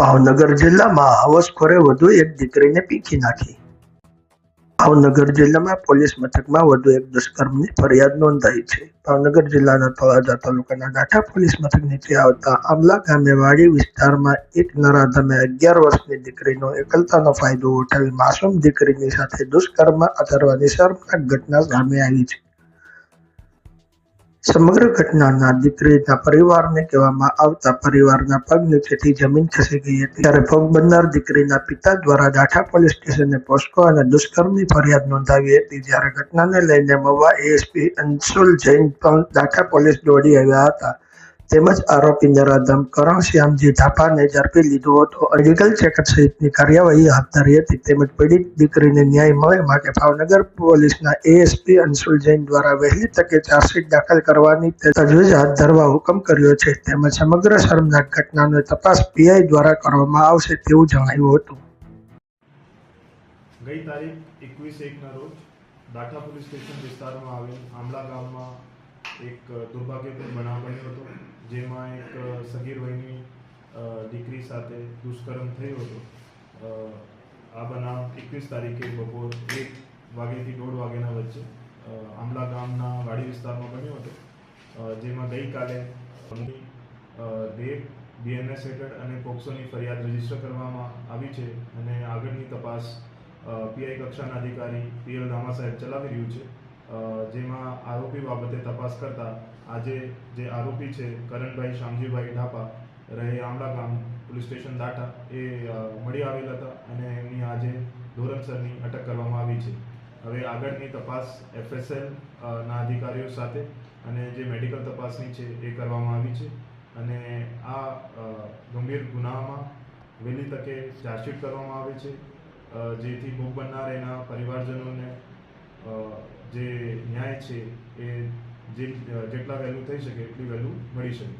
ભાવનગર જિલ્લામાં હવસખોરે વધુ એક દીકરીને પીખી નાખી. ભાવનગર જિલ્લામાં પોલીસ મથકમાં વધુ એક દુષ્કર્મની ફરિયાદ નોંધાઈ છે. ભાવનગર જિલ્લાના તળાજા તાલુકાના ડાઠા પોલીસ મથક નીચે આવતા આમલા ગામે વાડી વિસ્તારમાં એક નરાધમે અગિયાર વર્ષની દીકરીનો એકલતાનો ફાયદો ઉઠાવી માસૂમ દીકરીની સાથે દુષ્કર્મ આચરવાની શર્મનાક ઘટના સામે આવી છે. સમગ્ર ઘટનાના દીકરીના પરિવારને કહેવામાં આવતા પરિવારના પગ નીચેથી જમીન ખસી ગઈ હતી. ત્યારે ભોગ બનનાર દીકરીના પિતા દ્વારા ગાંઠા પોલીસ સ્ટેશને પોસ્કો અને દુષ્કર્મની ફરિયાદ નોંધાવી હતી. જ્યારે ઘટનાને લઈને મવા એએસપી અંશુલ જૈન પણ ગાંઠા પોલીસ દોડી આવ્યા હતા. તેમજ આરોપી નરાધમ કરણ શ્યામજી ધાપાને ઝડપી લીધો હતો. મેડિકલ ચેકઅપ સહિતની કાર્યવાહી હાથ ધરી હતી. તેમજ પીડિત દીકરીને ન્યાય મળે માટે ભાવનગર પોલીસના એએસપી અંશુલ જૈન દ્વારા વહેલી તકે ચાર્જશીટ દાખલ કરવાની તજવીજ હાથ ધરવા હુકમ કર્યો છે. તેમજ સમગ્ર શર્મનાક ઘટનાનો તપાસ પીઆઈ દ્વારા કરવામાં આવશે તેવું જણાવ્યું હતું. ગઈ તારીખ એકવીસ એકના રોજ દાઠા પોલીસ સ્ટેશન વિસ્તારમાં આવેલ આંબલા ગામમાં એક દુર્ભાગ્યપૂર્ણ બનાવ બન્યો હતો, જેમાં એક સગીર વયની દીકરી સાથે દુષ્કર્મ થયો હતો. આ બનાવ એકવીસ તારીખે બપોર એક વાગ્યાથી દોઢ વાગ્યાના વચ્ચે આંબલા ગામના વાડી વિસ્તારમાં બન્યો હતો. જેમાં ગઈકાલે દેવ બીએનએસ હેઠળ અને પોક્સોની ફરિયાદ રજિસ્ટર કરવામાં આવી છે અને આગળની તપાસ પીઆઈ કક્ષાના અધિકારી પીએલ રામા સાહેબ ચલાવી રહ્યું છે. જેમાં આરોપી બાબતે તપાસ કરતા આજે જે આરોપી છે, કરણભાઈ શામજીભાઈ ઢાપા, રહે આમલા ગામ, પોલીસ સ્ટેશન દાટા, એ મળી આવેલ હતા અને એમની આજે ધોરણસરની અટક કરવામાં આવી છે. હવે આગળની તપાસ એફએસએલ ના અધિકારીઓ સાથે અને જે મેડિકલ તપાસની છે, એ કરવામાં આવી છે. અને આ ગંભીર ગુનામાં વહેલી તકે ચાર્જશીટ કરવામાં આવે છે. જેથી ભોગ બનનાર એના છે એ જેટલા વહેલું થઈ શકે એટલું વહેલું મળી શકે.